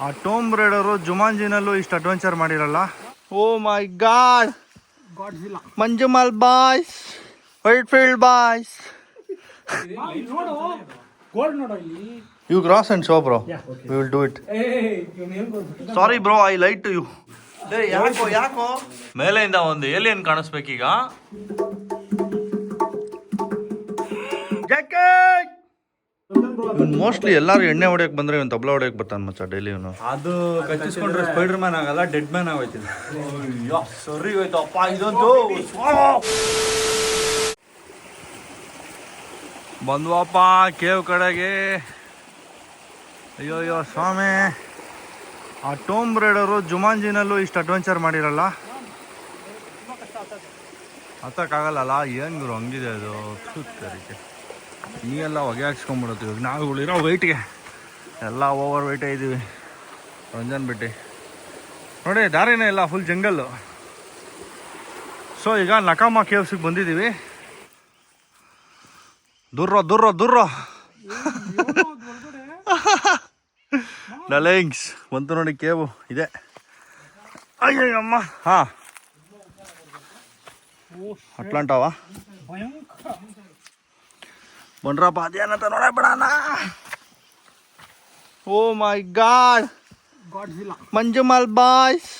ಆ tomb rider ಜುಮಾಂಜಿನಲ್ಲೂ ಇಷ್ಟು adventure ಮಾಡಿರಲ್ಲ? ಓ my god! Manjummel boys Whitefield boys you cross and show bro we will do it sorry bro I light to you ಯಾಕೋ ಯಾಕೋ? ಮೇಲೆಯಿಂದ ಒಂದು alien ಕಾಣಿಸ್ಬೇಕೀಗ. Mostly ಎಲ್ಲಾರು ಎಣ್ಣೆ ಹೊಡೆಯಕ್ ಬಂದ್ರೆ ಇವ್ನು ತಬ್ಲಾ ಹೊಡೆಯಕ್ ಬರ್ತಾನ ಮಚ್ಚ ಡೈಲಿ ಇವನು. ಅದು ಕಚ್ಚಿಸ್ಕೊಂಡ್ರೆ ಸ್ಪೈಡರ್ ಮ್ಯಾನ್ ಆಗಲ್ಲ ಡೆಡ್ ಮ್ಯಾನ್ ಆಗೋಯ್ತಿಲ್ಲ ಸರಿ ಹೋಯ್ತು ಅಪ್ಪ ಇದಂತೂ ಬಂದ್ವಪ್ಪ, ಕೇವ್ ಕಡೆಗೆ. ಅಯ್ಯೋ ಅಯ್ಯೋ, ಸ್ವಾಮಿ. ಆ ಟೋಮ್ ರೈಡರು ಜುಮಾಂಜಿನಲ್ಲೂ ಇಷ್ಟು ಅಡ್ವೆಂಚರ್ ಮಾಡಿರಲ್ಲ? ಹತ್ತಕ್ಕಾಗಲ್ಲಲ್ಲ? ಏನು ಗುರು, ಹಂಗಿದೆ ಅದು? ಸುತ್ತರಿಕೆ ನೀವೆಲ್ಲ ಹೊಗೆ ಹಾಕ್ಸ್ಕೊಂಬಿಡುತ್ತೆ ಇವಾಗ ನಾವುಗಳಿರೋ ವೈಟ್ಗೆ ಎಲ್ಲ ಓವರ್ ವೆಯ್ಟೇ ಇದ್ದೀವಿ ರಂಜನ್ ಬಿಟ್ಟು. ನೋಡಿ, ದಾರಿನೇ ಇಲ್ಲ ಫುಲ್ ಜಂಗಲ್ಲು ಸೊ ಈಗ ನಕಾಮ ಕೇವ್ಸಿಗೆ ಬಂದಿದ್ದೀವಿ ದುರ್ರೋ ದುರ್ರೋ ದುರ್ರೋ. ಡಲೈಂಗ್ಸ್ ಬಂತು ನೋಡಿ ಕೇವು ಇದೆ. ಅಯ್ಯಯ್ಯಮ್ಮ. ಹಾಂ. ಅಟ್ಲಾಂಟಾವಾ? ಬನ್ರಪ್ಪ ಅದೇನಂತ ನೋಡ ಬಿಡಣ ಓ my god. Godzilla Manjummel boys.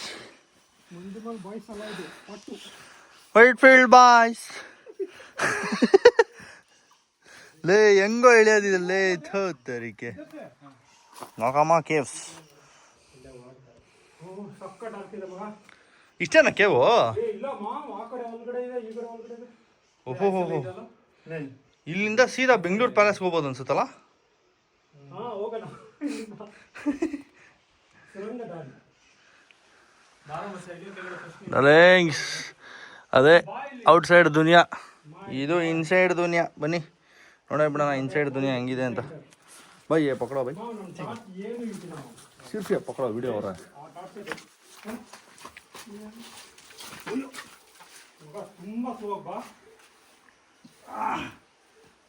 ಮುಂದಿನ ಬಾಯ್ಸ್ ಅಲ್ಲ ಇದು ಒಟ್ಟು ವೈಟ್ ಫೀಲ್ಡ್ ಬಾಯ್ಸ್. ಲೇ ಹೆಂಗೋ ಇಳಿಯೋದಿದೆ ಲೇ ಥೋ ತರಿಕೆ ನೋಕಮ್ಮ ಕೇವ್ಸ್. ಇಷ್ಟೇನಾ ಕೇವು? ಓಹೋ ಇಲ್ಲಿಂದ ಸೀದಾ ಬೆಂಗಳೂರು ಪ್ಯಾಲೇಸ್ ಹೋಗ್ಬೋದು ಅನ್ಸುತ್ತಲ್ಲ? ಡಲೇಂಗ್ಸ್ ಅದೇ ಔಟ್ಸೈಡ್ ದುನಿಯಾ. ಇದು ಇನ್ಸೈಡ್ ದುನಿಯಾ. ಬನ್ನಿ. ನೋಡೇ ಬಿಡೋಣ ಇನ್ಸೈಡ್ ದುನಿಯಾ ಹೆಂಗಿದೆ ಅಂತ. ಬೈ ಏ ಪಕಡೋ ಬೈ. ಸಿರ್ಫಿಯ ಪಕಡೋ ವಿಡಿಯೋ ಅವರ. ತುಂಬಾ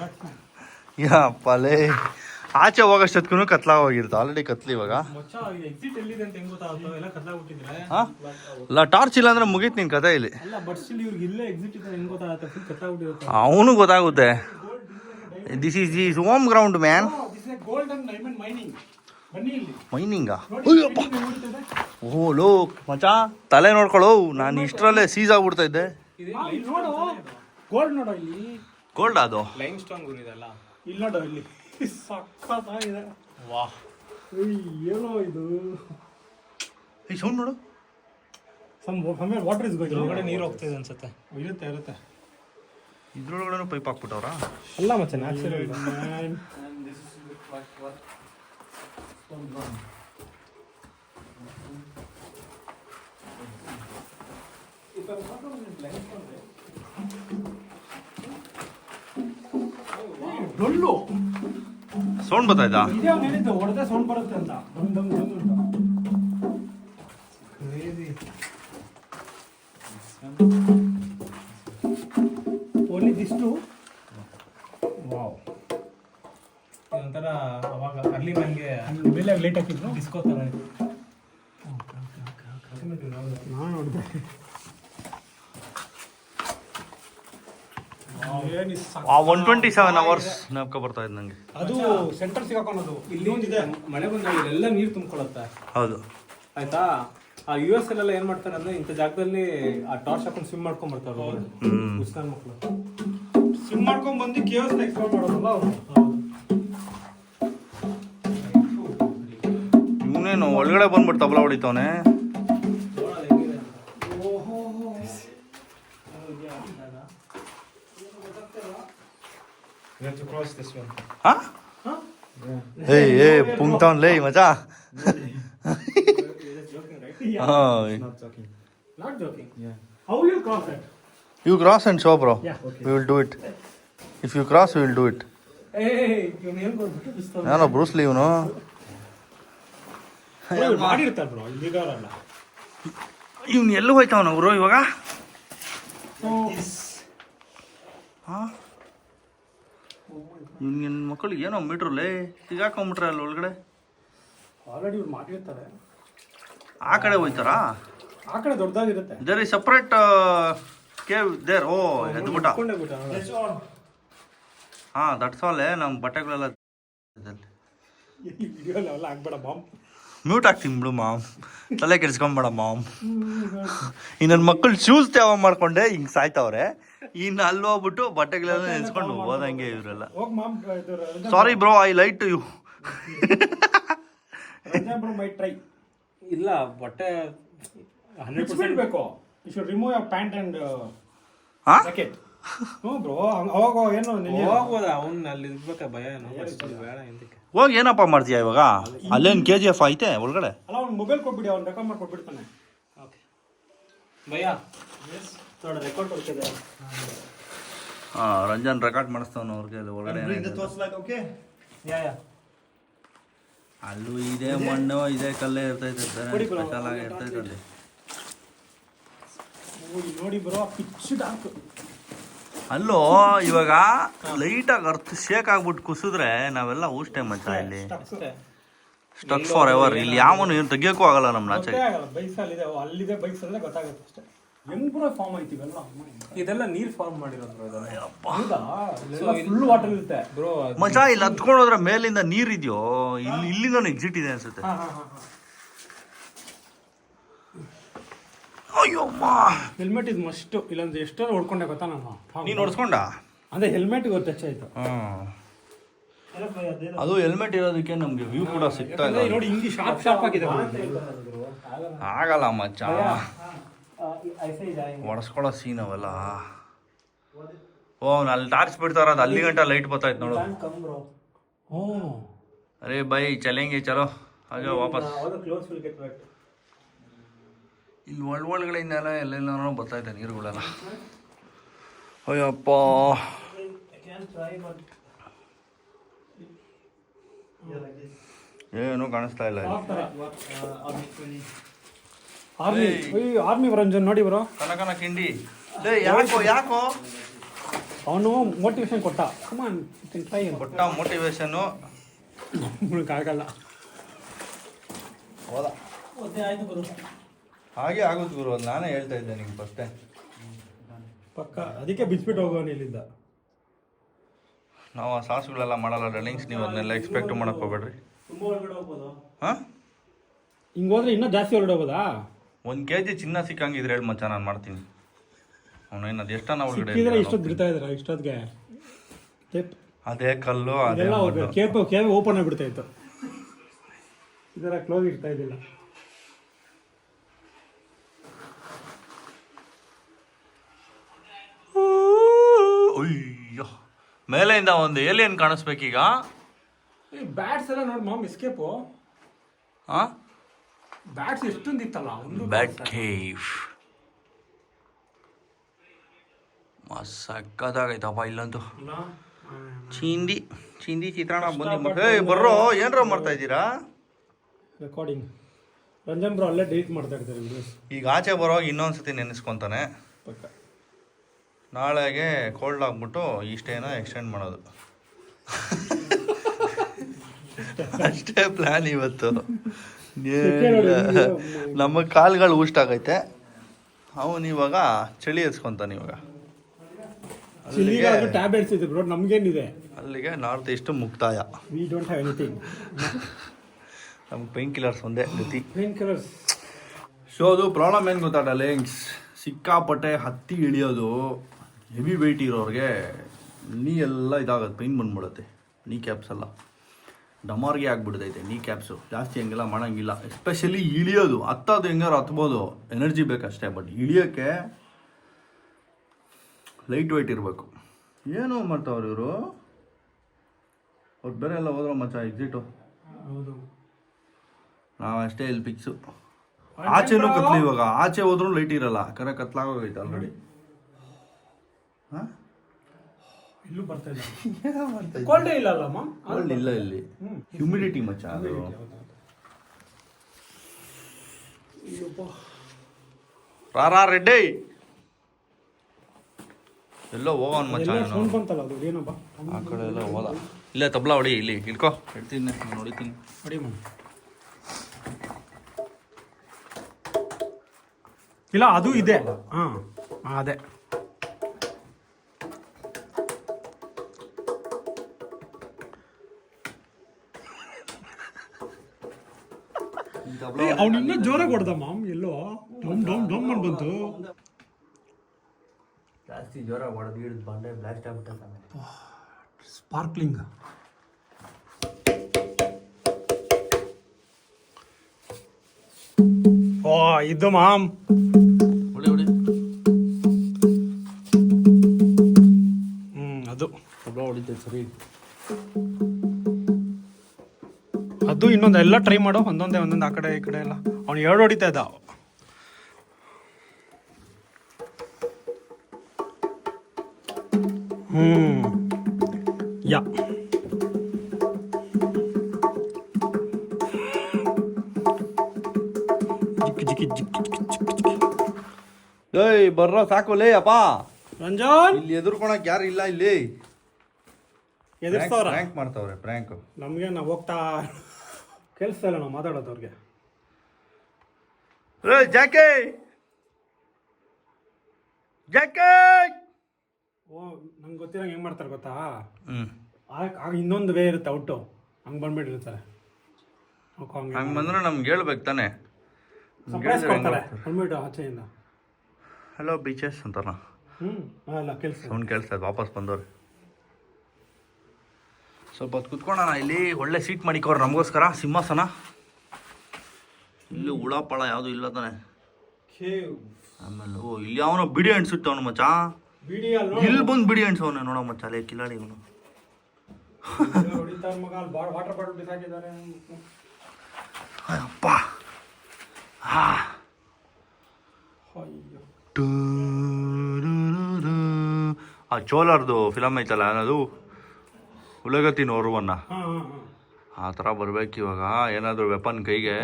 ಬ್ಯಾಟ್ಸ್ಮನ್ ಯಾ ಪಲೆ. ಆಚೆ ಹೋಗೋಷ್ಟೊತ್ಗೂ ಕತ್ಲ ಹೋಗಿರುತ್ತೆ ಆಲ್ರೆಡಿ ಕತ್ಲಿ ಇವಾಗ. ಇಲ್ಲ ಟಾರ್ಚ್ ಇಲ್ಲ ಅಂದ್ರೆ ಮುಗೀತು ನಿನ್ ಕತೆ ಇಲ್ಲಿ. ಅಲ್ಲ ಅವನು ಗೊತ್ತಾಗುತ್ತೆ. This is is home ground man mining? ಓ ಲೋ ಮಚ ತಲೆ ನೋಡ್ಕೊಳ್ಳೋ ನಾನು ಇಷ್ಟರಲ್ಲೇ ಸೀಸ್ ಆಗ್ಬಿಡ್ತಾ ಇದ್ದೆ. ಗೋಲ್ಡ್ ನೋಡು ಇಲ್ಲಿ. ಗೋಲ್ಡ್ ಅದು. ಲೈಮ್ ಸ್ಟಾಂಗ್ ಇದೆಲ್ಲ ಇಲ್ಲಿ ನೋಡು ಇಲ್ಲಿ. ಸಕ್ಕತ್ತಾಗಿದೆ ವಾಹ್ ಏಯ್, ಏನೋ ಇದು? ಈ ಸೌಂಡ್ ನೋಡು. ಸಮ್ ಸಮಯ ವಾಟರ್ ಇಸ್ ಗೋಯಿಂಗ್ ಒಳಗಡೆ ನೀರು ಹೋಗ್ತಿದೆ ಅನ್ಸುತ್ತೆ. ಇರುತ್ತೆ ಇರುತ್ತೆ. ಇದ್ರೊಳಗಡೆ ಪೈಪ್ ಹಾಕ್ಬಿಟ್ಟವ್ರಾ? ಅಲ್ಲ ಮಚ್ಚ ನ್ಯಾಚುರಲ್ ಡೊಳ್ಳು ಸೌಂಡ್ ಬರ್ತಾಯ್ತಾ ಇದೇ ಅವ್ನು ಹೇಳಿದ್ದು ಹೊಡೆದೇ ಸೌಂಡ್ ಬರುತ್ತೆ ಅಂತ. ದಮ್ ದಮ್ ದಮ್ ಅಂತ. This two? Wow. ಒಂಥರ ಅವಾಗ ಅರ್ಲಿ ಮನ್ಗೆ ಅಲ್ಲಿ ಮೇಲೆ ಲೇಟ್ ಹಾಕಿದ್ರು? ಡಿಸ್ಕೋ ಥರ ನಾನು ನೋಡಿದೆ. ಆ ಒನ್ ಟ್ವೆಂಟಿ ಸೆವೆನ್ ಅವರ್ಸ್ ನಾಪ್ಕೊ ಬರ್ತಾ ಇದೆ ನನಗೆ ಅದು ಸೆಂಟರ್ ಸಿಗಾಕೊಳ್ಳೋದು ಇಲ್ಲಿ ಒಂದಿದೆ ಮಳೆ ಬಂದಾಗ ಇಲ್ಲೆಲ್ಲ ನೀರು ತುಂಬಿಕೊಳ್ಳುತ್ತೆ ಹೌದು. ಆಯ್ತಾ? ಆ ಯು ಎಸ್ ಎಲ್ಲ ಏನ್ ಮಾಡ್ತಾರೆ ಅಂದ್ರೆ ಇಂಥ ಜಾಗದಲ್ಲಿ ಆ ಟಾರ್ಚ್ ಹಾಕೊಂಡು ಸ್ವಿಮ್ ಮಾಡ್ಕೊಂಡ್ ಬರ್ತಾರೆ ಅವರು. ಮುಸ್ಲಿಂ ಮಕ್ಕಳು ಸ್ವಿಮ್ ಮಾಡ್ಕೊಂಡ್ ಬಂದು ಕೇವ್ಸ್ ಎಕ್ಸ್ಪ್ಲೋರ್ ಮಾಡೋದಲ್ಲ ಅವರು. ಇವನೇನು ಒಳಗಡೆ ಬಂದ್ಬಿಟ್ಟು tabla ಹೊಡಿತವನೆ? You have to cross this one. ಹಾ? You ಏಯ್ ಏ ಪುಂಗ್ತಾವನ್ ಲೇ ಮಜಾ? ಹಾಂ Not joking. How will you cross it? You cross and show bro Yeah, okay. We will do it if you cross will do it Hey, ಏನ್ ಗೊತ್ತು ಬಿಸ್ತಾವ್ನೆ. ನಾನು Bruce Lee ಇವನು? Bro, ಇವ್ರು ಮಾಡಿರ್ತಾರೆ ಬ್ರೋ ಇಲ್ಲಿಗಾರಲ್ಲ ಇವ್ನು ಎಲ್ಲೂ ಹೋಯ್ತಾವನ ಬ್ರೋ ಇವಾಗ? ಹಾಂ ಇವ್ನ ಮಕ್ಕಳಿಗೆ ಏನೋ ಮೀಟ್ರಲ್ಲೇ ಸಿಗಾಕೊಂಬಿಟ್ರೆ ಅಲ್ಲಿ ಒಳಗಡೆ? ಆಲ್ರೆಡಿ ಇವ್ರು ಮಾಡಿರ್ತಾರೆ ಆ ಕಡೆ ಹೋಯ್ತಾರಾ? ಆ ಕಡೆ ದೊಡ್ಡದಾಗಿರುತ್ತೆ. There is separate cave there ಓ ಎದ್ಬಿಟ್ಟ ಹಾಂ ದಟ್ಸ್ ಆಲ್ ನಮ್ಮ ಬಟ್ಟೆಗಳೆಲ್ಲ ಹಾಕ್ಬೇಡ ಬಾಂಬ್. ಮ್ಯೂಟ್ ಆಗ್ತೀನಿ ಬಿಡು ಮಾಮ್. ತಲೆ ಕೆಡ್ಸ್ಕೊಂಬೇಡ ಮಾಮ್. ಈ ನನ್ನ ಮಕ್ಕಳು ಶೂಸ್ ತ್ಯಾವ ಮಾಡ್ಕೊಂಡೆ ಹಿಂಗೆ ಸಾಯ್ತವ್ರೆ. ಇನ್ನು ಅಲ್ಲಿ ಹೋಗ್ಬಿಟ್ಟು ಬಟ್ಟೆಗಳೆಲ್ಲ ನೆನ್ಸ್ಕೊಂಡು ಹೋದಂಗೆ ಇವರೆಲ್ಲ. ಹೋಗ್ sorry bro. I light you Ranjan bro my try ಇಲ್ಲ ಬಟ್ಟೆ ಹಂಡ್ರೆಡ್ ಪರ್ಸೆಂಟ್ ಬೇಕು you should remove your pant and ಹಾಂ? ಜಾಕೆಟ್ ಹ್ಞೂ ಬ್ರೋ ಅವಾಗ ಏನು ಹೋಗ್ಬೋದ? ಅವ್ನು ಅಲ್ಲಿ ಇರ್ಬೇಕಾ? ಭಯ ಏನೋ? ಬೇಡ ಎಂತಕ್ಕೆ ಹೋಗಿ ಏನಪ್ಪ ಮಾಡ್ತೀಯ ಇವಾಗ? ಅಲ್ಲೇನು ಕೆ ಜಿ ಎಫ್ ಐತೆ ಒಳಗಡೆ? ಅಲ್ಲ ಅವ್ನು ಮೊಬೈಲ್ ಕೊಟ್ಬಿಡಿ ಅವ್ನು ರೆಕಾರ್ಡ್ ಮಾಡ್ಕೊಟ್ಬಿಡ್ತಾನೆ. ಓಕೆ ನೋಡಿ ರೆಕಾರ್ಡ್ ಹಾಂ ರಂಜನ್ ರೆಕಾರ್ಡ್ ಮಾಡಿಸ್ತಾವನು ಅವ್ರಿಗೆ ಅಲ್ಲಿ ಒಳಗಡೆ ಏನಾಯ್ತು. ಯಾ ಯಾ. ಅಲ್ಲೂ ಇದೇ ಮಣ್ಣು ಇದೇ ಕಲ್ಲೇ ಇರ್ತೈತೆ ಸ್ಪೆಷಲ್ ಆಗಿ ಇರ್ತೈತೆ ಅಲ್ಲಿ. ನೋಡಿ ಬರೋ ಪಿಚ್ ಡಾರ್ಕ್ ಅಲ್ಲೋ ಇವಾಗ ಲೈಟಾಗಿ ಅರ್ಥ ಶೇಕ್ ಆಗ್ಬಿಟ್ಟು ಕುಸಿದ್ರೆ ನಾವೆಲ್ಲ ಊಷ್ಟೆ ಮಚ್ಚ ಇಲ್ಲಿ ಸ್ಟಕ್ ಫಾರ್ ಎವರ್ ಇಲ್ಲಿ ಯಾವನು ಏನು ತೆಗಿಯೋಕ್ಕೂ ಆಗಲ್ಲ ನಮ್ಮ ಆಗಲ್ಲ ಬೈಕ್ಸ್ ಅಲ್ಲಿದೆ ಅಲ್ಲೇ ಗೊತ್ತಾಗುತ್ತೆ ಅಷ್ಟೇ. ಹೆಂಗ್ ಬ್ರೋ ಫಾರ್ಮ್ ಇವೆಲ್ಲ ಇದೆಲ್ಲ ನೀರ್ ಫಾರ್ಮ್ ಮಾಡಿರೋದು ಬ್ರೋ ಇದನ್ನ ಹೌದಾ? ಫುಲ್ ವಾಟರ್ ಇರುತ್ತೆ. ಬ್ರೋ ಮಜಾ ಇಲ್ಲಿ ಹತ್ಕೊಂಡು ಹೋದ್ರೆ ಮೇಲಿಂದ ನೀರ್ ಇದೆಯೋ? ಇಲ್ಲಿ ಇಲ್ಲಿಂದ ಎಕ್ಸಿಟ್ ಇದೆ ಅನ್ಸುತ್ತೆ ಹಾ ಹಾ ಹಾ ಅಯ್ಯಮ್ಮ ಹೆಲ್ಮೆಟ್ ಇದು ಮಸ್ಟ್ ಇಲ್ಲಾಂದ್ರೆ ಎಷ್ಟೋ ಹೊಡ್ಕೊಂಡೆ ಗೊತ್ತಾ ನಾನು? ನೀನು ಹೊಡ್ಸ್ಕೊಂಡ? ಅದೇ ಹೆಲ್ಮೆಟ್ ಟಚ್ ಆಯ್ತು ಅದು ಹೆಲ್ಮೆಟ್ ಇರೋದಕ್ಕೆ ನಮ್ಗೆ ವ್ಯೂ ಕೂಡ ಸಿಗ್ತಾ ಇದೆ ಇಲ್ಲ ನೋಡಿ ಹಿಂಗೆ ಶಾರ್ಪ್ ಶಾರ್ಪ್ ಆಗಿದೆ ಆಗಲ್ಲ ಮಚ್ಚ. ಹೊಡ್ಸ್ಕೊಳ್ಳೋ ಸೀನ್ ಅವೆಲ್ಲ. ಓ ಅವ್ನು ಅಲ್ಲಿ ಟಾರ್ಚ್ ಬಿಡ್ತಾರ ಅದು ಅಲ್ಲಿ ಗಂಟ ಲೈಟ್ ಬರ್ತಾಯ್ತು ನೋಡು. ಅರೇ ಬೈ ಚಲೆಂಗೆ ಚಲೋ. ಹಾಗೆ ವಾಪಸ್ ಕ್ಲೋಸ್ ವಿಲ್ ಗೆಟ್ ವೆಟ್ ಇಲ್ಲಿ ಒಳ ಒಳಗಡೆಯಿಂದೆಲ್ಲ ಬರ್ತಾ ಇದೆ ನೀರುಗಳೆಲ್ಲ. ಅಯ್ಯಪ್ಪ. ಏನು ಕಾಣಿಸ್ತಾ ಇಲ್ಲ ಆರ್ಮಿ ರಂಜನ್ ನೋಡಿ ಬ್ರೋ ಕನಕನ ಕಿಂಡಿ. ಯಾಕೋ ಯಾಕೋ? ಅವನು ಮೋಟಿವೇಶನ್ ಕೊಟ್ಟ. ಕಮಾನ್ ಟ್ರೈ ಕೊಟ್ಟ ಮೋಟಿವೇಶನ್ನು ಆಗಲ್ಲ. ಹೋದ. ಹಾಗೆ ಆಗುತ್ತೆ ಗುರು ಅದು ನಾನೇ ಹೇಳ್ತಾ ಇದ್ದೆ ನಿಮ್ಗೆ ಫಸ್ಟೇ ಪಕ್ಕ ಅದಕ್ಕೆ ಬಿಚ್ಬಿಟ್ಟು ಹೋಗೋಣ ಇಲ್ಲಿಂದ. ನಾವು ಆ ಸಾಸುಗಳೆಲ್ಲ ಮಾಡಲ್ಲ ರನ್ನಿಂಗ್ಸ್ ನೀವು ಅದನ್ನೆಲ್ಲ ಎಕ್ಸ್ಪೆಕ್ಟ್ ಮಾಡಕ್ ಹೋಗ್ಬೇಡ್ರಿ. ಹಾಂ? ಹಿಂಗ್ ಹೋದ್ರೆ ಇನ್ನೂ ಜಾಸ್ತಿ ಹೊರಡೋಬೋದಾ ಒಂದು ಕೆ ಜಿ ಚಿನ್ನ ಸಿಕ್ಕಂಗಿದ್ರೆ ಹೇಳಿ ಮಚ್ಚ ನಾನು ಮಾಡ್ತೀನಿ. ಅವನೇನು ಅದು ಎಷ್ಟನ ಒಳಗಡೆ ಸಿಕ್ಕಿದ್ರೆ ಇಷ್ಟೊತ್ತು ಬಿಡ್ತಾ ಇದ್ರ ಇಷ್ಟೊತ್ತಿಗೆ. ಅದೇ ಕಲ್ಲು ಅದೇ ಇದೆಲ್ಲ ಮಣ್ಣು. ಕೇಪ್ ಕೇಪ್ ಓಪನ್ ಆಗಿಬಿಡ್ತಾ ಇತ್ತು. ಇದರ ಕ್ಲೋಸ್ ಇರ್ತಾ ಇದ್ದಿಲ್ಲ. ಅಯ್ಯೋ. ಮೇಲೆಯಿಂದ ಒಂದು ಏಲಿಯನ್ ಕಾಣಿಸ್ಬೇಕೀಗ? ಬ್ಯಾಟ್ಸ್ ಎಲ್ಲ ನೋಡಿ ಮಾಮ್ ಎಸ್ಕೇಪು ಹಾಂ ಬ್ಯಾಟ್ಸ್ ಎಷ್ಟೊಂದು ಇತ್ತಲ್ಲ ಒಂದು ಬ್ಯಾಟ್ ಕೇವ್ ಸಕ್ಕದಾಗೈತಪ್ಪ ಇಲ್ಲಂತೂ ಇಲ್ಲ ಚಿಂದಿ ಚಿಂದಿ ಚಿತ್ರಾನ್ನ ಬಂದು ಏಯ್ ಬರ್ರೋ ಏನ್ರ ಮಾಡ್ತಾ ಇದ್ದೀರಾ? ರೆಕಾರ್ಡಿಂಗ್ ರಂಜನ್ ಬ್ರೋ ಅಲ್ಲೇ ಡಿಲೀಟ್ ಮಾಡ್ತಾ ಇರ್ತಾರೆ ಈಗ ಆಚೆ ಬರೋವಾಗ ಇನ್ನೊಂದ್ಸತಿ ನೆನೆಸ್ಕೊಂತಾನೆ. ಪಕ್ಕ. ನಾಳೆಗೆ ಕೋಲ್ಡ್ ಆಗ್ಬಿಟ್ಟು ಈ ಸ್ಟೇನ ಎಕ್ಸ್ಟೆಂಡ್ ಮಾಡೋದು. ಅಷ್ಟೇ ಪ್ಲ್ಯಾನ್ ಇವತ್ತು. ನಮ್ಮ ಕಾಲ್ಗಳು ಊಷ್ಟಾಗೈತೆ ಅವನು ಇವಾಗ ಚಳಿ ಎತ್ಕೊಂತಾನೆ ಇವಾಗ. ಅಲ್ಲಿಗೆ ಟ್ಯಾಬ್ಲೆಟ್ಸ್ ಇದೆ ಬ್ರೋ ನಮ್ಗೇನಿದೆ? ಅಲ್ಲಿಗೆ ನಾರ್ತ್ ಈಸ್ಟ್ ಮುಕ್ತಾಯ. ವಿ ಡೋಂಟ್ ಹ್ಯಾವ್ ಎನಿಥಿಂಗ್ ನಮ್ಗೆ ಪೈನ್ ಕಿಲ್ಲರ್ಸ್ ಒಂದೇ ಗತಿ ಪೇನ್ ಕಿಲ್ಲರ್ಸ್ ಸೊ ಅದು ಪ್ರಾಬ್ಲಮ್ ಏನು ಗೊತ್ತಾ ಲೆಂಗ್ಸ್. ಸಿಕ್ಕಾಪಟ್ಟೆ ಹತ್ತಿ ಇಳಿಯೋದು. ಹೆವಿ ವೆಯ್ಟ್ ಇರೋರಿಗೆ ನೀ ಎಲ್ಲ ಇದಾಗುತ್ತೆ ಪೈನ್ ಬಂದ್ಬಿಡುತ್ತೆ. ನೀ ಕ್ಯಾಪ್ಸ್ ಎಲ್ಲ. ಡಮಾರ್ಗೆ ಆಗ್ಬಿಡ್ತೈತೆ ನೀ ಕ್ಯಾಪ್ಸು ಜಾಸ್ತಿ ಹಂಗೆಲ್ಲ ಮಾಡೋಂಗಿಲ್ಲ. ಎಸ್ಪೆಷಲಿ ಇಳಿಯೋದು. ಹತ್ತೋದು ಹೆಂಗಾರು ಹತ್ಬೋದು. ಎನರ್ಜಿ ಬೇಕಷ್ಟೇ ಬಟ್ ಇಳಿಯೋಕ್ಕೆ ಲೈಟ್ ವೆಯ್ಟ್ ಇರಬೇಕು. ಏನು ಮಾಡ್ತಾವ್ರು ಇವರು? ಅವ್ರು ಬೇರೆ ಎಲ್ಲ ಹೋದ್ರ ಮಚ್ಚ ಎಕ್ಸಿಟು ಹೌದು. ನಾವು ಅಷ್ಟೇ ಇಲ್ಲಿ ಪಿಕ್ಸು ಆಚೆನೂ ಕತ್ಲಿ ಇವಾಗ. ಆಚೆ ಹೋದ್ರೂ ಲೈಟ್ ಇರಲ್ಲ. ಕರೆ ಕತ್ಲಾಗೋಗೈತೆ ಆಲ್ರೆಡಿ ಹಾಂ? ಇಲ್ಲೂ ಬರ್ತಾ ಇಲ್ಲ. ಕೋಲ್ಡೇ ಇಲ್ಲ. ಅಲ್ಲಮ್ಮ ಅಲ್ಲಿ ಇಲ್ಲ ಇಲ್ಲಿ. ಹ್ಯುಮಿಡಿಟಿ ಮಚ್ಚ ಅದು. ರಾರಾ ರೆಡ್ಡಿ. ಎಲ್ಲೋ ಹೋಗೋನ್ ಮಚ್ಚ ಆ ಕಡೆ ಎಲ್ಲ ಹೋದ. ಇಲ್ಲ ತಬ್ಲಾ ಹೊಡಿ ಇಲ್ಲಿ ಇಟ್ಕೋ ಇಡ್ತೀನಿ ನಾನು ಹೊಡಿತೀನಿ. ಹೊಡಿ ಇಲ್ಲ ಅದು ಇದೆ. ಹಾಂ ಅದೇ. ಅವ್ನು ಇನ್ನೂ ಜೋರಾಗಿ ಹೊಡ್ದ ಮಾಮ್ ಎಲ್ಲೋ? ಡಮ್ ಡಮ್ ಡಮ್ ಮಾಡಿ ಬಂತು. ಜಾಸ್ತಿ ಜ್ವರ ಹೊಡೆದು ಹಿಡಿದು ಬಂಡೆ ಬ್ಲಾಸ್ಟ್ ಆಗ್ಬಿಟ್ಟ ಸ್ಪಾರ್ಕ್ಲಿಂಗ್. ಓ ಇದು ಮಾಮ್. ಹ್ಞೂ ಅದು. ಒಬ್ಬ ಹೊಡಿತೈತೆ ಸರಿ. ಅದು ಇನ್ನೊಂದು ಎಲ್ಲ ಟ್ರೈ ಮಾಡೋ. ಒಂದೊಂದೇ ಒಂದೊಂದು ಆ ಕಡೆ ಈ ಕಡೆ ಎಲ್ಲ. ಅವ್ನು ಎರಡು ಹೊಡಿತಾ ಇದ್ದ. ಹ್ಮ್. ಯಾ. ಏಯ್ ಬರ್ರೋ ಸಾಕು ಲೇ ಅಪ್ಪ. ರಂಜನ್? ಇಲ್ಲಿ ಎದುರ್ಕೊಳಕ್ ಯಾರು ಇಲ್ಲ ಇಲ್ಲಿ. ಎದುರಿಸ್ತವ್ರ ಪ್ರ್ಯಾಂಕ್ ಮಾಡ್ತಾವ್ರೆ ಪ್ರ್ಯಾಂಕ್ ನಮ್ಗೆ ನಾವು ಹೋಗ್ತಾ ಕೆಲಸ ಇಲ್ಲ ನಾವು ಮಾತಾಡೋದು ಅವ್ರಿಗೆ ಜಾಕೆ! ಜಾಕೆ! ಓ ನಂಗೆ ಗೊತ್ತಿರಂಗೆ ಹೆಂಗೆ ಮಾಡ್ತಾರೆ ಗೊತ್ತಾ? ಹ್ಮ್. ಆಗ ಇನ್ನೊಂದು ವೇ ಇರುತ್ತೆ ಔಟು. ಹಂಗೆ ಬಂದ್ಬಿಟ್ಟಿರ್ತಾರೆ. ಹಂಗೆ ಹಂಗ್ ಬಂದ್ರೆ ನಮ್ಗೆ ಹೇಳ್ಬೇಕು ತಾನೆ. ಸರ್ಪ್ರೈಸ್ ಕೊಡ್ತಾರೆ. ಬಂದ್ಬಿಟ್ಟು ಆಚೆಯಿಂದ. ಹಲೋ ಬೀಚಸ್ ಅಂತಾರ. ಹ್ಞೂ ಅಲ್ಲ ಕೆಲಸ. ಅವ್ನು ಕೆಲಸ ವಾಪಸ್ ಬಂದವ್ರೆ. ಸ್ವಲ್ಪ ಹೊತ್ತು ಕುತ್ಕೊಳ್ಳೋಣ ಇಲ್ಲಿ ಒಳ್ಳೆ ಸೀಟ್ ಮಾಡಿಕೋರು ನಮಗೋಸ್ಕರ ಸಿಂಹಾಸನ. ಇಲ್ಲಿ ಹುಳ ಪಳ ಯಾವುದು ಇಲ್ಲ ತಾನೆ. ಆಮೇಲೆ ಓ ಇಲ್ಲಿ ಅವನು ಬಿಡಿ ಅನ್ಸುತ್ತೆ ಅವನು ಮಚ್ಚ. ಇಲ್ಲಿ ಬಂದು ಬಿಡಿ ಅನ್ಸವನೆ ನೋಡೋ ಮಚ್ಚ ಅಲ್ಲೇ ಕಿಲಾಡಿ ಬಿಸಾಕಿದ್ದಾರೆ ಅಪ್ಪ ಆ ಚೋಲಾರ್ದು ಫಿಲಮ್ ಐತಲ್ಲ ಅನ್ನೋದು ಉಲಗತ್ತಿನ ಹಾಂ ಆ ಥರ ಬರ್ಬೇಕು ಇವಾಗ. ಏನಾದರೂ ವೆಪನ್ ಕೈಗೆ.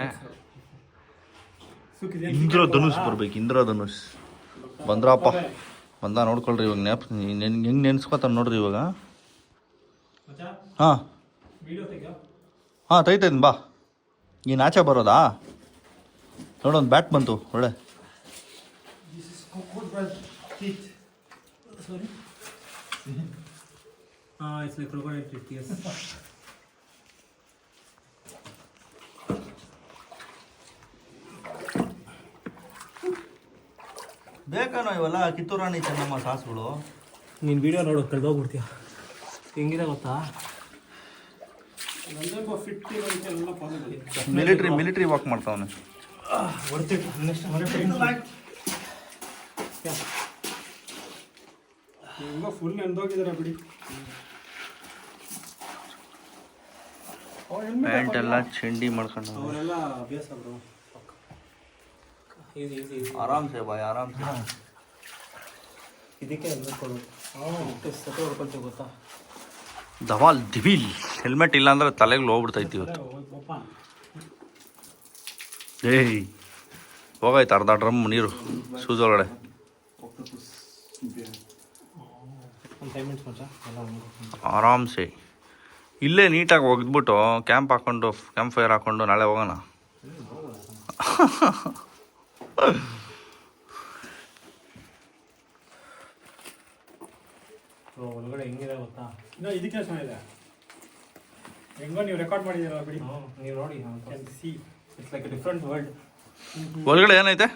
ಇಂದ್ರ ಧನುಷ್ ಬರ್ಬೇಕು ಇಂದ್ರ ಧನುಷ್ ಬಂದ್ರಪ್ಪ. ಬಂದ ನೋಡ್ಕೊಳ್ರಿ ಇವಾಗ ನೆಪ್ ಹೆಂಗೆ ನೆನ್ಸ್ಕೊತಾನ ನೋಡ್ರಿ ಇವಾಗ. ಹಾ. ಹಾಂ ತೈತೈನ್ ಬಾ. ನೀನು ಆಚೆ ಬರೋದಾ? ನೋಡೊಂದು ಬ್ಯಾಟ್ ಬಂತು ಒಳ್ಳೆ. Sorry. Ah, it's like crocodile teeth, yes. ಬೇಕಾನೋ ಇವೆಲ್ಲ ಕಿತ್ತೂರಾಣಿ ಚೆನ್ನಮ್ಮ ಸಾಸುಗಳು? ನೀನು ವಿಡಿಯೋ ನೋಡು ಕಳ್ದೋಗ್ಬಿಡ್ತೀಯ ಹೆಂಗಿದೆ ಗೊತ್ತಾ? ಮಿಲಿಟ್ರಿ ಮಿಲಿಟ್ರಿ ವಾಕ್ ಮಾಡ್ತಾವನೆ. ಹೊಡ್ತೀವಿ ನೆಕ್ಸ್ಟ್ ಯಾ ತುಂಬ ಫುಲ್ ನೆಂದೋಗಿದ್ದಾರೆ ಬಿಡಿ. ಪ್ಯಾಂಟ್ ಎಲ್ಲ ಚಂಡಿ ಮಾಡ್ಕೊಂಡು ಆರಾಮ್ಸೆ ಬಾಯ್ ಆರಾಮ್ಸೆ. ಇದಕ್ಕೆ ಹೆಲ್ಮೆಟ್ ಕೊಡು. ಗೊತ್ತಾ? ದವಾಲ್ ದಿವಿಲ್. ಹೆಲ್ಮೆಟ್ ಇಲ್ಲ ಅಂದ್ರೆ ತಲೆಗೆ ಹೋಗ್ಬಿಡ್ತೈತಿ ಇವತ್ತು. ಏಯ್ ಹೋಗಾಯ್ತು ಅರ್ಧ ಡ್ರಮ್ ನೀರು. ಶೂಸ್ ಒಳಗಡೆ. ಆರಾಮ್ಸೆ. ಇಲ್ಲೇ ನೀಟಾಗಿ ಒಗೆದ್ಬಿಟ್ಟು ಕ್ಯಾಂಪ್ ಹಾಕೊಂಡು ಕ್ಯಾಂಪ್ ಫೈರ್ ಹಾಕೊಂಡು ನಾಳೆ ಹೋಗೋಣ. ಒಳಗಡೆ ಹೆಂಗಿದೆ ಗೊತ್ತಾ? ಇನ್ನು ಇದಕ್ಕೆ ಚೆನ್ನಾಗಿದೆ ಹೆಂಗೋ ನೀವು ರೆಕಾರ್ಡ್ ಮಾಡಿದ್ದೀರಲ್ಲ ಬಿಡಿ. ನೀವು ನೋಡಿ can see it's like different world ಒಳಗಡೆ ಏನೈತೆ?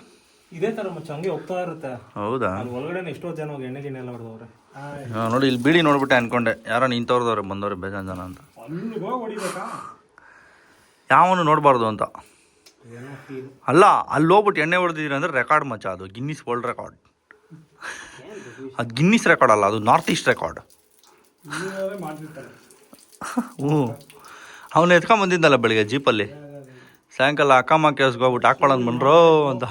ಇದೇ ತರ ಮುಚ್ಚ ಹಂಗೆ ಹೋಗ್ತಾ ಇರುತ್ತೆ. ಹೌದಾ? ಅಲ್ಲಿ ಒಳಗಡೆ ಎಷ್ಟೋ ಜನ ಹೋಗಿ ಎಣ್ಣೆ ಗಿಣ್ಣೆ ಎಲ್ಲ ಹೊಡೆದವ್ರೆ. ಹಾ, ನೋಡಿ ಇಲ್ಲಿ ಬಿಡಿ ನೋಡ್ಬಿಟ್ಟೆ ಅನ್ಕೊಂಡೆ. ಯಾರೋ ನಿಂತವ್ರದವ್ರೆ ಬಂದವ್ರೆ ಬೇಜಾನ್ ಜನ ಅಂತ. ಅಲ್ಲಿಗೆ ಹೋಗಿ ಹೊಡಿಬೇಕಾ? ಯಾವನು ನೋಡಬಾರ್ದು ಅಂತ. ಏನೋ ಅಲ್ಲ ಅಲ್ಲಿ ಹೋಗ್ಬಿಟ್ಟು ಎಣ್ಣೆ ಹೊಡೆದಿದ್ದೀರಿ ಅಂದ್ರೆ ರೆಕಾರ್ಡ್ ಮಚ್ಚ ಅದು ಗಿನ್ನಿಸ್ ವರ್ಲ್ಡ್ ರೆಕಾರ್ಡ್ ಅದು ಗಿನ್ನಿಸ್ ರೆಕಾರ್ಡ್ ಅಲ್ಲ ಅದು ನಾರ್ತ್ ಈಸ್ಟ್ ರೆಕಾರ್ಡ್ ಇಲ್ಲಿರೋರೇ ಮಾಡ್ತಿರ್ತಾರೆ. ಹ್ಞೂ ಅವನು ಎತ್ಕೊಂಡ್ ಬಂದಿದ್ದಲ್ಲ ಬೆಳಿಗ್ಗೆ ಜೀಪಲ್ಲಿ ಸಾಯಂಕಾಲ ಅಕ್ಕಮ್ಮ ಕೇಸ್ಗೆ ಹೋಗ್ಬಿಟ್ಟು ಹಾಕ್ಕೊಳ್ಳೋದು ಬಂದ್ರು ಅಂತ.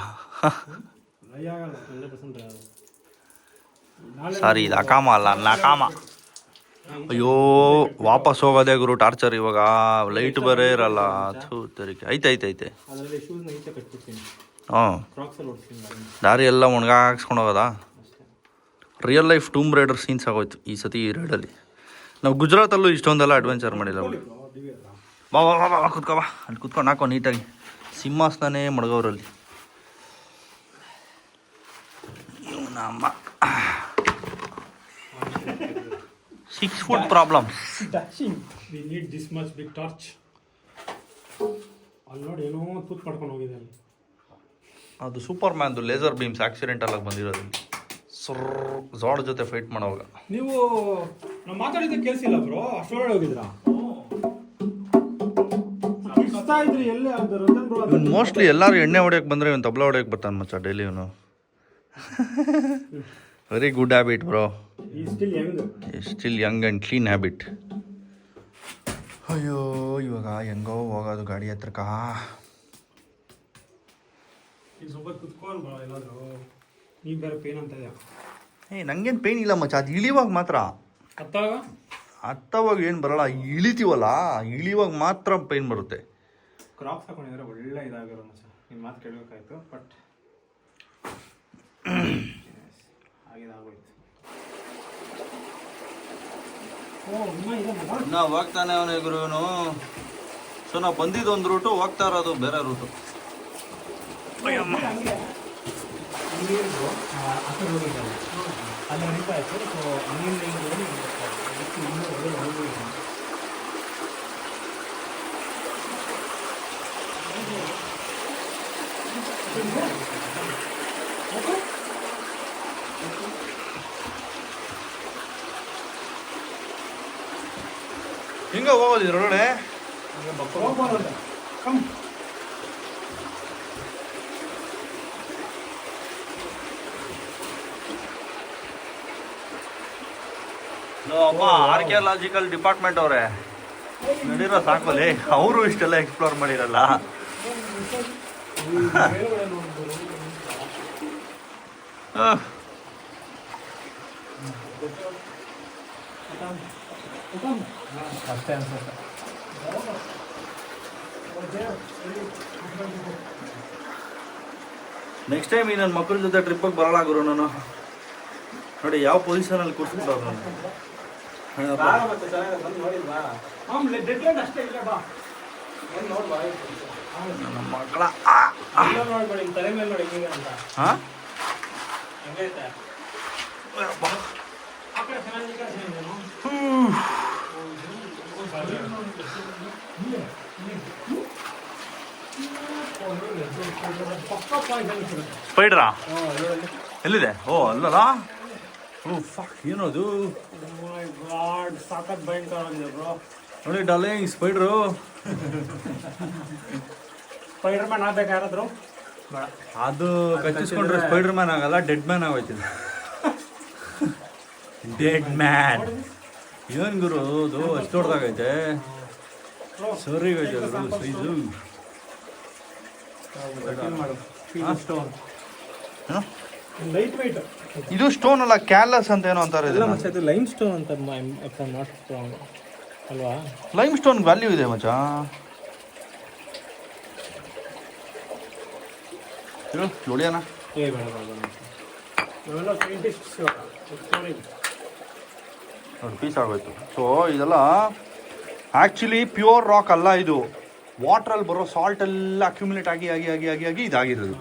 ಸಾರಿ, ಇದು ಅಕಾಮ ಅಲ್ಲ ನಕಾಮ ಅಯ್ಯೋ, ವಾಪಸ್ ಹೋಗೋದೇ ಗುರು ಟಾರ್ಚರ್ ಇವಾಗ. ಲೈಟ್ ಬರೇ ಇರಲ್ಲ. ತರಿಕೆ. ಐತೆ ಐತೆ ಐತೆ. ಗಾಡಿನ. ದಾರಿ ಎಲ್ಲ ಒಣಗಾಕ್ಸ್ಕೊಂಡು ಹೋಗೋದಾ? Real life tomb raider scenes ಆಗೋಯ್ತು ಈ ಸತಿ ಈ ರೈಡಲ್ಲಿ ನಾವು ಗುಜರಾತಲ್ಲೂ ಇಷ್ಟೊಂದೆಲ್ಲ ಅಡ್ವೆಂಚರ್ ಮಾಡಿಲ್ಲ ಬಾ ಬಾ ಬಾ ಬಾ ಕುತ್ಕೋ, ಬಾ. ಅಲ್ಲಿ ಕುತ್ಕೊಂಡು ಹಾಕೋ ನೀಟಾಗಿ. ಸಿಂಹಾಸನೇ ಮಡಗವ್ರಲ್ಲಿ ನಮ್ಮ six foot problem we need this much big torch ಅಲ್ಲಿ ನೋಡಿ ಏನೋ ತೂತ್ ಪಡ್ಕೊಂಡು ಹೋಗಿದೆ ಅಲ್ಲಿ. ಅದು ಸೂಪರ್ ಮ್ಯಾನ್ದು ಲೇಸರ್ ಬೀಮ್ಸ್ ಆಕ್ಸಿಡೆಂಟ್ ಆಗಿ ಬಂದಿರೋದು ಸರ್ ಝಾಡ್ ಜೊತೆ ಫೈಟ್ ಮಾಡೋವಾಗ. ನೀವು ನಾವು ಮಾತಾಡಿದ ಕೇಳಿಸಿಲ್ಲ ಬ್ರೋ ಅಷ್ಟೊಳಗೆ ಹೋಗಿದ್ರಾ? ಇದ್ರಿ ಎಲ್ಲಿ? ಅದು ರಂಜನ್ ಬ್ರೋ ಮೋಸ್ಟ್ಲಿ ಎಲ್ಲರೂ ಎಣ್ಣೆ ಹೊಡ್ಯಕ್ಕೆ ಬಂದರೆ ಇವನು ತಬಲ ಹೊಡ್ಯಕ್ಕೆ ಬರ್ತಾನೆ ಮಚ್ಚ ಡೈಲಿ ಇವನು. ವೆರಿ ಗುಡ್ ಹ್ಯಾಬಿಟ್ ಬ್ರೋ ಈ ಸ್ಟಿಲ್ ಹೆಂಗ್ still young and clean habit ಅಯ್ಯೋ ಇವಾಗ ಹೆಂಗೋ ಹೋಗೋದು ಗಾಡಿ ಹತ್ರಕ್ಕ. ಈಗ ಸ್ವಲ್ಪ ಕುತ್ಕೊಂಡು ಬಾ ಎಲ್ಲಾದ್ರು. ಈಗ ಬೇರೆ ಪೇನ್ ಅಂತ ಇದೆಯಾ? ಏ ನಂಗೇನು ಪೇನ್ ಇಲ್ಲ ಮಚ್ಚ ಅದು ಇಳಿವಾಗ ಮಾತ್ರ. ಹತ್ತಾಗ? ಹತ್ತವಾಗ ಏನು ಬರಲ್ಲ ಇಳಿತೀವಲ್ಲ ಇಳಿವಾಗ ಮಾತ್ರ ಪೇನ್ ಬರುತ್ತೆ. ಕ್ರಾಪ್ ಹಾಕೊಂಡಿದ್ರೆ ಒಳ್ಳೆ ಇದಾಗಿರೋ ಮಚ್ಚ. ನಿಮ್ಮ ಮಾತು ಕೇಳಬೇಕಾಯ್ತು ಬಟ್ ನಾವು ಹೋಗ್ತಾನೆ ಅವನೇ ಗುರು ಇವನು ಸೊ ನಾವು ಬಂದಿದ್ದು ಒಂದು ರೂಟು ಹೋಗ್ತಾ ಇರೋದು ಬೇರೆ ರೂಟು. ನೀರು ಆ ಕಡೆ ಹೋಗಿದ್ದಲ್ಲ ಅಲ್ಲಿ ಹರಿತಾ ಇತ್ತು ಸೊ ನೀರಿನ ಹಿಂದೆ ಇನ್ನೂ ಒಳ್ಳೆ ಹೋಗಿಲ್ಲ ಹಿಂಗೆ ಹೋಗೋದು ಇದ್ರೊಳಗಡೆ ಹೋಗ್ಬಾರ್ದು ಕಮ್ ಅಮ್ಮ ಆರ್ಕಿಯಾಲಜಿಕಲ್ ಡಿಪಾರ್ಟ್ಮೆಂಟ್ ಅವರೇ. ನಡೀರೋ ಸಾಕೋಲಿ ಅವರು ಇಷ್ಟೆಲ್ಲ ಎಕ್ಸ್ಪ್ಲೋರ್ ಮಾಡಿರಲ್ಲ. ಆಹ್. ಅಷ್ಟೇ ಅನ್ಸುತ್ತೆ. ನೆಕ್ಸ್ಟ್ ಟೈಮ್ ಈ ನನ್ನ ಮಕ್ಕಳ ಜೊತೆ ಟ್ರಿಪ್ಪಿಗೆ ಬರಲ್ಲ ಗುರು ನಾನು. ನೋಡಿ ಯಾವ ಪೊಸಿಷನಲ್ಲಿ ಕೂರ್ಸ್ಬಿಟ್ಟವ್ರು ನಾನು. ಆಮೇಲೆ ಡೆಡ್ ಲೈಟ್ ಅಷ್ಟೇ ಇಲ್ಲ ಬಾ. ಬಂದು ನೋಡ್ ಬಾ ನನ್ನ ಮಕ್ಕಳ ಹಾಂ? ಸ್ಪೈಡ್ರಾ ಎಲ್ಲಿದೆ? ಓ ಅಲ್ಲ ಓ ಫಕ್ ಏನದು? ಸಾಕತ್ ಭಯಂಕರ ನೋಡಿ ಡಾರ್ಲಿಂಗ್ ಸ್ಪೈಡ್ರು ಸ್ಪೈಡರ್ ಮ್ಯಾನ್ ಆಗ್ಬೇಕು ಯಾರಾದ್ರು? ಅದು ಕಚ್ಚಿಸ್ಕೊಂಡ್ರೆ ಸ್ಪೈಡರ್ ಮ್ಯಾನ್ ಆಗಲ್ಲ ಡೆಡ್ ಮ್ಯಾನ್ ಆಗೋಯ್ತಿದೆ. ಡೆಡ್ ಮ್ಯಾನ್ ಏನ್ ಗುರು ಅದು ಅಷ್ಟು ದೊಡ್ಡದಾಗೈತೆ ಸರಿ ಸೈಜು. ಸ್ಟೋನ್ ಏನು? ಲೈಟ್ ವೈಟ್ ಇದು ಸ್ಟೋನ್ ಅಲ್ಲ ಕ್ಯಾಲಸ್ ಅಂತ ಏನೋ ಅಂತಾರೆ ಇದು ಲೈಮ್ ಸ್ಟೋನ್ ಅಂತ ನಾಟ್ ಸ್ಟ್ರಾಂಗ್ ಅಲ್ವಾ? ಲೈಮ್ ಸ್ಟೋನ್ ವ್ಯಾಲ್ಯೂ ಇದೆ ಮಚ್ಚ. ನೋಡಿಯಾನ ಏ ಬೇಡ ನಾವೆಲ್ಲ ಸೈಂಟಿಸ್ಟ್ಸ್ ನೋಡಿ ಪೀಸ್ ಆಗೋಯ್ತು. ಸೊ ಇದೆಲ್ಲ ಆ್ಯಕ್ಚುಲಿ ಪ್ಯೂರ್ ರಾಕ್ ಅಲ್ಲ ಇದು. ವಾಟ್ರಲ್ಲಿ ಬರೋ ಸಾಲ್ಟ್ ಎಲ್ಲ ಅಕ್ಯುಮುಲೇಟ್ ಆಗಿ ಆಗಿ ಆಗಿ ಆಗಿ ಆಗಿ ಇದಾಗಿರೋದು.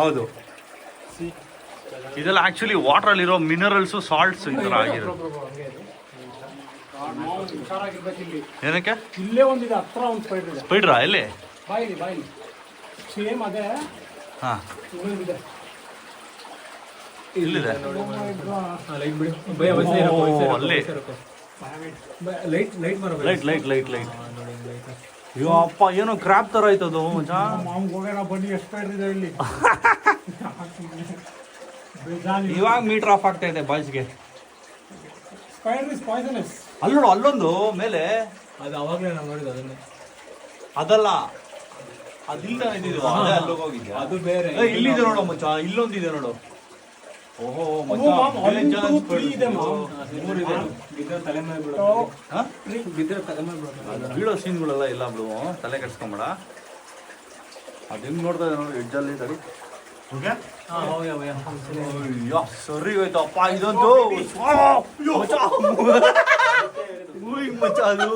ಹೌದು. ಇದೆಲ್ಲ ಆ್ಯಕ್ಚುಲಿ ವಾಟ್ರಲ್ಲಿರೋ ಮಿನರಲ್ಸು ಸಾಲ್ಟ್ಸ್ ಈ ಥರ ಆಗಿರೋದು. ಏನಕ್ಕೆ? ಇಲ್ಲೇ ಒಂದಿದೆ ಹತ್ರ ಒಂದು ಸ್ಪೈಡರ್ ಎಲ್ಲಿ? ಸೇಮ್ ಅದೇ. ಹಾಂ. ಇಲ್ಲಿದೆ. ಲೈಟ್ ಬಿಡಿ ಭಯ ಓ, ಅಲ್ಲಿ light light light. Light light light ಅಯ್ಯೋ ಅಪ್ಪ ಏನೋ ಕ್ರಾಪ್ ಥರ ಆಯ್ತದು ಹೋಗೋಣ ಬನ್ನಿ ಎಷ್ಟು ಇದೆ ಇಲ್ಲಿ. ಇವಾಗ ಮೀಟರ್ ಆಫ್ ಆಗ್ತಾ ಇದೆ ಬಾಯ್ಸ್ಗೆ. ನೋಡು ಅಲ್ಲೊಂದು ಮೇಲೆ. ಅದು ಅವಾಗಲೇ ನಾನು ನೋಡಿದ್ದು ಅದನ್ನೇ ಅದಲ್ಲ. ಅದಿಲ್ಲ ಇದ್ದಿದ್ದು ಅದೇ ಅಲ್ಲೋಗಿ ಹೋಗಿದ್ಯಾ? ಅದು ಬೇರೆ. ಇಲ್ಲಿದೆ ನೋಡು ಮಚ್ಚ ಇಲ್ಲೊಂದಿದೆ ನೋಡು. ಬೀಳೋ ಸೀನ್ಗಳೆಲ್ಲ ಇಲ್ಲ ಬಿಡು. ತಲೆ ಕೆಡ್ಸ್ಕೊಂಬೇಡ. ಅದು ಹೆಂಗ್ ನೋಡ್ತಾ ಇದೆ ನೋಡಿ ಎಡ್ಜಲ್ಲಿ ಸರಿ. ಸರಿ ಹೋಯ್ತಪ್ಪ ಇದೊಂದು ಮಚ್ಚ. ಅದು.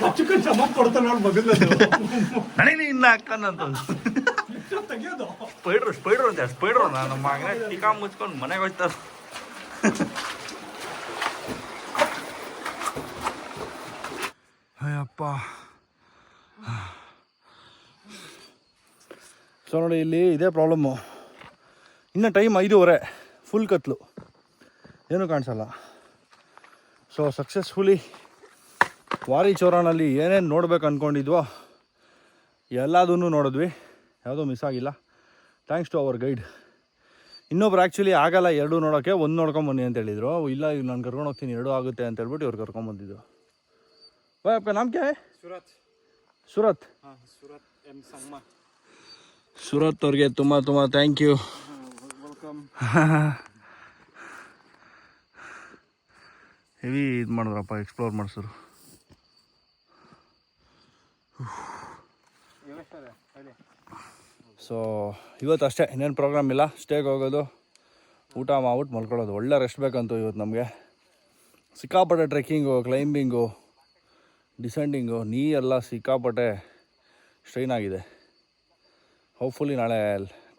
ಕಚ್ಚು ಕಚ್ಚು ಅಮ್ಮ ಕೊಡ್ತಾನೆ ನೋಡಿ ಮಗದ್ದು ನನಗೆ ಇನ್ನ ಅಕ್ಕನಂತ ತೆಗಿಯೋದು. ಸ್ಪೈಡ್ರು ಸ್ಪೈಡ್ರು ಅಂತ ಸ್ಪೈಡ್ರು ನಾನು ಮಗನ ಟೀಕಾ ಮುಚ್ಕೊಂಡು ಮನೆಗೆ ಹೋಯ್ತಾರ ಅಯ್ಯಪ್ಪ. ಸೊ ನೋಡಿ ಇಲ್ಲಿ ಇದೇ ಪ್ರಾಬ್ಲಮ್ಮು ಇನ್ನು ಟೈಮ್ ಐದೂವರೆ ಫುಲ್ ಕತ್ಲು. ಏನೂ ಕಾಣಿಸಲ್ಲ. ಸೊ ಸಕ್ಸಸ್ಫುಲಿ ವಾರಿ ಚೋರಾನಲ್ಲಿ ಏನೇನು ನೋಡ್ಬೇಕು ಅಂದ್ಕೊಂಡಿದ್ವೋ ಎಲ್ಲದನ್ನು ನೋಡಿದ್ವಿ. ಯಾವುದೂ ಮಿಸ್ ಆಗಿಲ್ಲ. ಥ್ಯಾಂಕ್ಸ್ ಟು ಅವರ್ ಗೈಡ್ ಇನ್ನೊಬ್ರು ಆ್ಯಕ್ಚುಲಿ ಆಗಲ್ಲ ಎರಡು ನೋಡೋಕ್ಕೆ ಒಂದು ನೋಡ್ಕೊಂಬನ್ನಿ ಅಂತ ಹೇಳಿದರು. ಇಲ್ಲ ಈಗ ನಾನು ಕರ್ಕೊಂಡು ಹೋಗ್ತೀನಿ ಎರಡು ಆಗುತ್ತೆ ಅಂತ ಹೇಳ್ಬಿಟ್ಟು ಇವ್ರು ಕರ್ಕೊಂಬಂದಿದ್ದು ಬಾಯ್ ಅಪ್ಪ ನಮ್ಗೆ? ಸುರತ್. ಸುರತ್. ಹಾಂ ಸುರತ್ ಎಂ ಸಂಗಮ. ಸುರತ್ ಅವ್ರಿಗೆ ತುಂಬ ತುಂಬ ಥ್ಯಾಂಕ್ ಯು ವೆಲ್ಕಮ್ ಹೆವಿ ಇದು ಮಾಡಿದ್ರಪ್ಪ ಎಕ್ಸ್ಪ್ಲೋರ್ ಮಾಡಿಸಿದ್ರು ಸೊ ಇವತ್ತು ಅಷ್ಟೇ, ಇನ್ನೇನು ಪ್ರೋಗ್ರಾಮ್ ಇಲ್ಲ. ಸ್ಟೇಗೆ ಹೋಗೋದು, ಊಟ ಮಾಡ್ಬಿಟ್ಟು ಮಲ್ಕೊಳ್ಳೋದು. ಒಳ್ಳೆ ರೆಸ್ಟ್ ಬೇಕಂತೂ ಇವತ್ತು ನಮಗೆ. ಸಿಕ್ಕಾಪಟ್ಟೆ ಟ್ರೆಕ್ಕಿಂಗು ಕ್ಲೈಂಬಿಂಗು ಡಿಸೆಂಡಿಂಗು ನೀ ಎಲ್ಲ ಸಿಕ್ಕಾಪಟ್ಟೆ ಸ್ಟ್ರೈನ್ ಆಗಿದೆ. ಹೋಪ್ಫುಲಿ ನಾಳೆ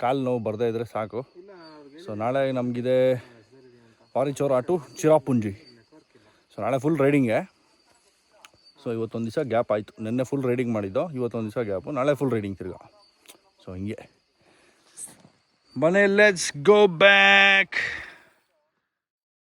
ಕಾಲು ನೋವು ಬರದೇ ಇದ್ದರೆ ಸಾಕು. ಸೊ ನಾಳೆ ನಮಗಿದೆ ಪಾರಿಚೋರ ಟು ಚಿರಾಪುಂಜಿ ಸೊ ನಾಳೆ ಫುಲ್ ರೈಡಿಂಗೆ ಸೊ ಇವತ್ತೊಂದು ದಿವಸ ಗ್ಯಾಪ್ ಆಯಿತು. ನಿನ್ನೆ ಫುಲ್ ರೈಡಿಂಗ್ ಮಾಡಿದ್ದೋ, ಇವತ್ತೊಂದು ದಿವಸ ಗ್ಯಾಪು ನಾಳೆ ಫುಲ್ ರೈಡಿಂಗ್ ತಿರ್ಗಾ. ಸೊ ಹಿಂಗೆ. ಮನೆ ಲೆಟ್ಸ್ ಗೋ ಬ್ಯಾಕ್